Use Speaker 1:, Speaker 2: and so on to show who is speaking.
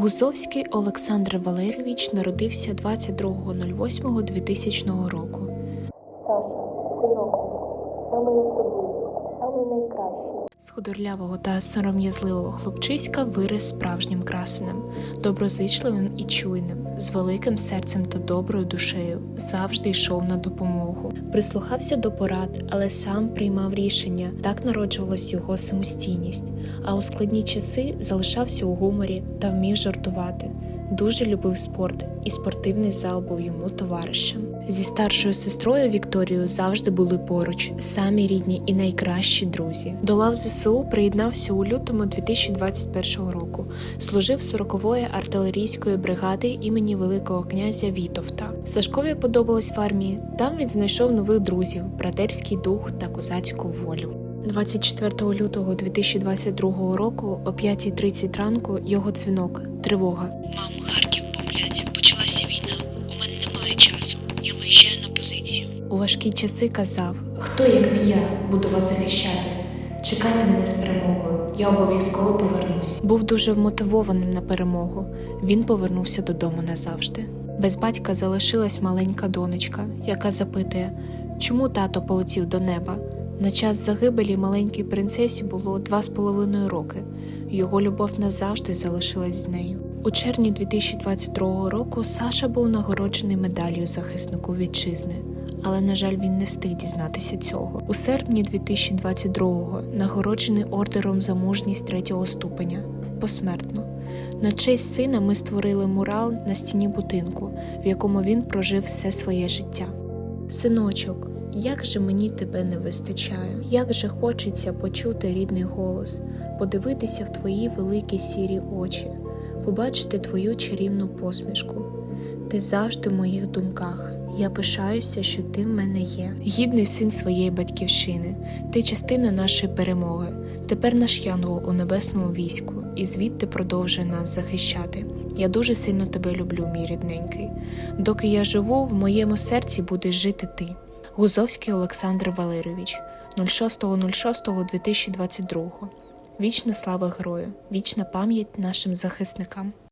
Speaker 1: Гузовський Олександр Валерійович народився 22.08.2000 року.
Speaker 2: Саша, синок, найкращий.
Speaker 1: З худорлявого та сором'язливого хлопчиська виріс справжнім красенем, доброзичливим і чуйним, з великим серцем та доброю душею, завжди йшов на допомогу. Прислухався до порад, але сам приймав рішення. Так народжувалась його самостійність. А у складні часи залишався у гуморі та вмів жартувати. Дуже любив спорт, і спортивний зал був йому товаришем. Зі старшою сестрою Вікторією завжди були поруч, самі рідні і найкращі друзі. До лав ЗСУ приєднався у лютому 2021 року. Служив 40-ї артилерійської бригади імені Великого князя Вітовта. Сашкові подобалось в армії. Там він знайшов нових друзів, братерський дух та козацьку волю. 24 лютого 2022 року о 5.30 ранку його дзвінок. Тривога. Мам, Харків бомблять. Почалася війна. У мене немає часу. Я виїжджаю на позицію. У важкі часи казав: Хто, як не я, буду вас захищати? Чекайте мене з перемогою. Я обов'язково повернусь. Був дуже вмотивованим на перемогу. Він повернувся додому назавжди. Без батька залишилась маленька донечка, яка запитує, чому тато полетів до неба. На час загибелі маленькій принцесі було два з половиною роки. Його любов назавжди залишилась з нею. У червні 2022 року Саша був нагороджений медаллю захиснику вітчизни, але на жаль, він не встиг дізнатися цього. У серпні 2022-го нагороджений ордером за мужність третього ступеня посмертно. На честь сина ми створили мурал на стіні будинку, в якому він прожив все своє життя. Синочок, як же мені тебе не вистачає, як же хочеться почути рідний голос, подивитися в твої великі сірі очі, побачити твою чарівну посмішку. Ти завжди в моїх думках. Я пишаюся, що ти в мене є. Гідний син своєї батьківщини. Ти частина нашої перемоги. Тепер наш янгол у небесному війську, і звідти продовжує нас захищати. Я дуже сильно тебе люблю, мій рідненький. Доки я живу, в моєму серці будеш жити ти. Гузовський Олександр Валерійович, 06.06.2022. Вічна слава герою, вічна пам'ять нашим захисникам.